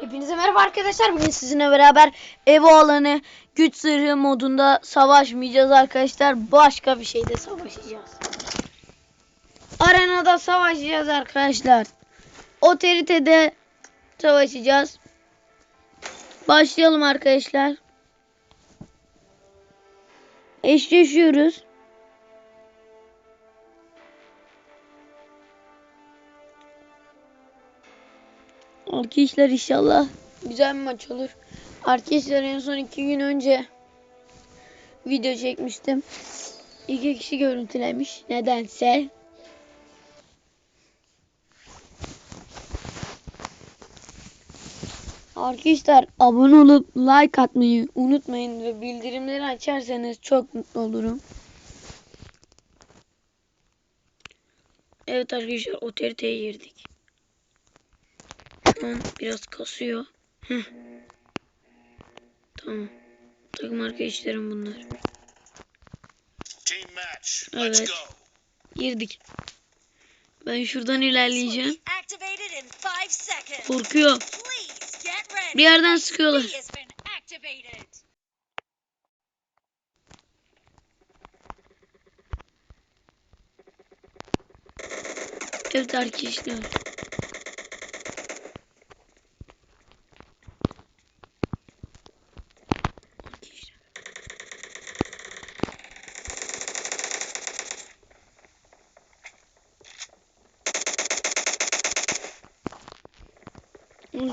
Hepinize merhaba arkadaşlar. Bugün sizinle beraber Evo alanı güç zırhı modunda savaşmayacağız arkadaşlar. Başka bir şeyde savaşacağız. Arenada savaşacağız arkadaşlar. Otoritede savaşacağız. Başlayalım arkadaşlar. Eşleşiyoruz. Arkadaşlar inşallah güzel bir maç olur. Arkadaşlar en son iki gün önce video çekmiştim. İki kişi görüntülemiş. Nedense. Arkadaşlar abone olup like atmayı unutmayın ve bildirimleri açarsanız çok mutlu olurum. Evet arkadaşlar otoriteye girdik. An biraz kasıyor. Heh. Tamam. Takım arkadaşlarım bunlar. Team match. Let's Evet. go. Girdik. Ben şuradan ilerleyeceğim. Korkuyor. Bir yerden sıkıyorlar. Evet. Arkadaşlar.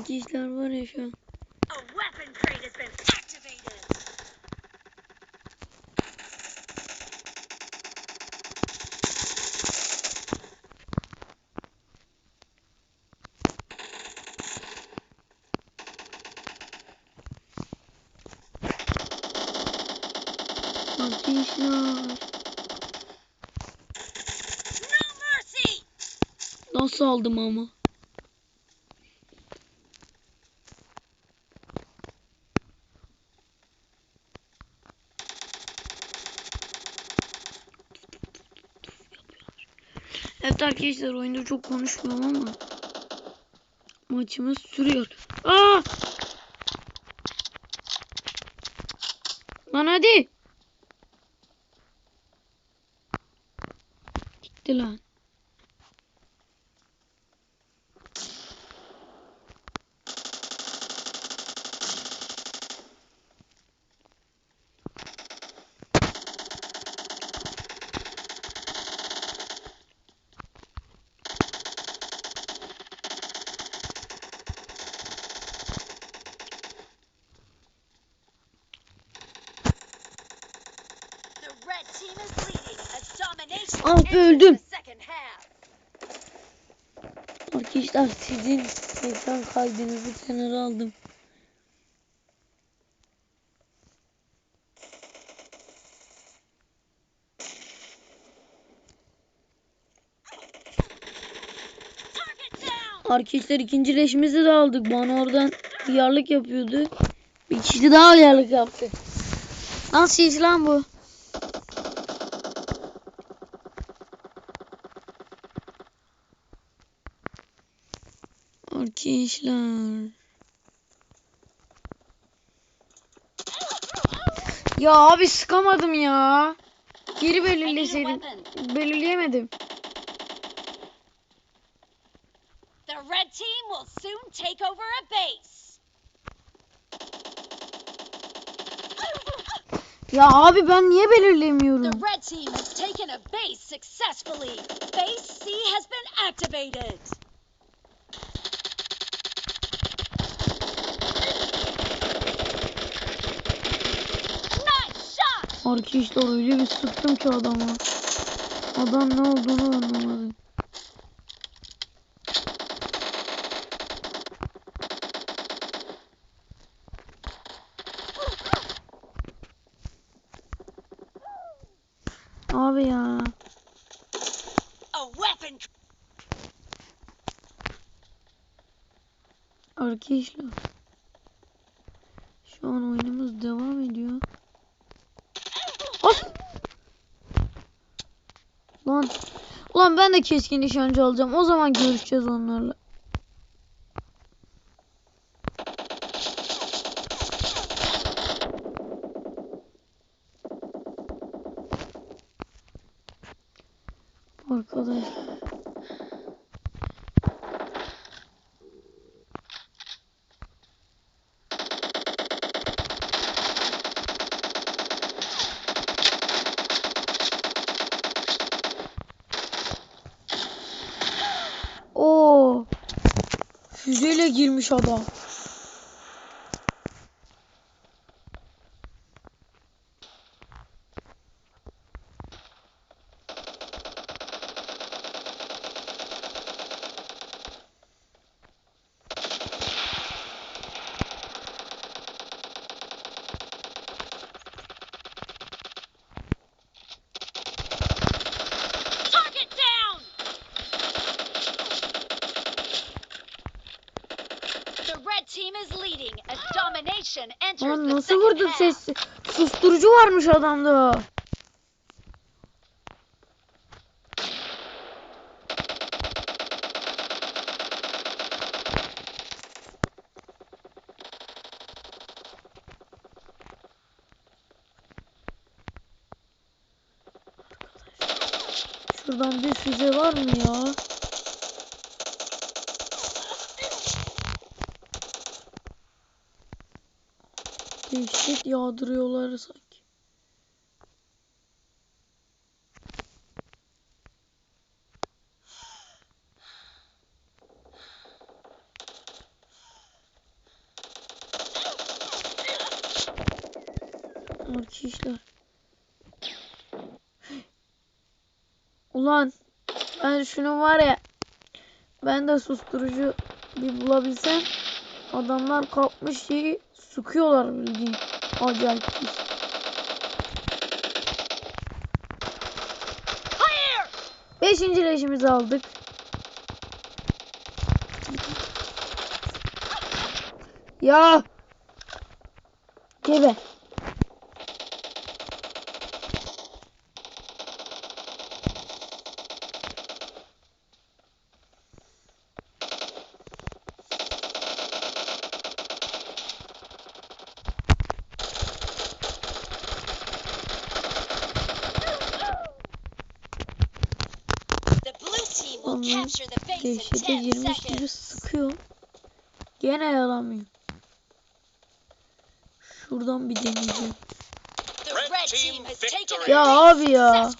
Arkadaşlar var ya şu an. Nasıl aldım ama? Evet arkadaşlar oyunda çok konuşmuyorum ama maçımız sürüyor. Aa! Lan hadi. Gitti lan. The red team is leading as domination Ah, öldüm. Arkadaşlar sizin ekran kaydınızı kenara aldım. Arkadaşlar ikinci leşimizi de aldık. Bana oradan yarlık yapıyordu. Bir kişi daha yarlık yaptı. Nasıl iş lan bu? Arkadaşlar. Ya abi sıkamadım ya. Geri belirleseydim. Belirleyemedim. The red team will soon take over a base. Ya abi ben niye belirleyemiyorum? The red team has taken a base successfully. Base C has been activated. R2 işte bir sıktım ki adamı. Adam ne olduğunu anlamadı. Abi ya. Arkadaşlar. Şu an oyunumuz devam ediyor. Lan. Ulan ben de keskin nişancı alacağım. O zaman görüşeceğiz onlarla. Arkadaşlar. Füzeyle girmiş adam. Lan nasıl vurdun ses? Susturucu varmış adamda. Şuradan bir füze var mı ya? Dehşet yağdırıyorlar sanki. Arkadaşlar. Ulan ben şunu var ya ben de susturucu bir bulabilsem adamlar kapmış şeyi sıkıyorlar bildiğin acayip pis. Clear! Beşinci leşimizi aldık. Ya. Gebe. The blue team will Onlar capture the base in Dehşete 10 girmiş gibi seconds. sıkıyor. Gene yalamıyor. Şuradan bir deneyeceğim. Ya abi ya.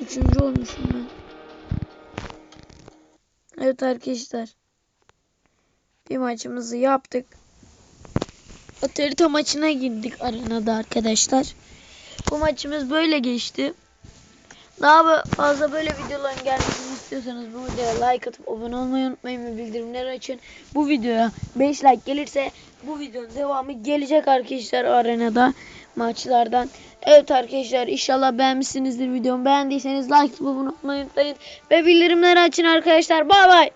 Üçüncü olmuşum ben. Evet arkadaşlar. Bir maçımızı yaptık. Otorite maçına girdik arenada arkadaşlar. Bu maçımız böyle geçti. Daha fazla böyle videoların gelmesini istiyorsanız bu videoya like atıp abone olmayı unutmayın ve bildirimleri açın. Bu videoya 5 like gelirse bu videonun devamı gelecek arkadaşlar arenada maçlardan. Evet arkadaşlar inşallah beğenmişsinizdir videomu. Beğendiyseniz like atıp abone olmayı unutmayın ve bildirimleri açın arkadaşlar. Bay bay.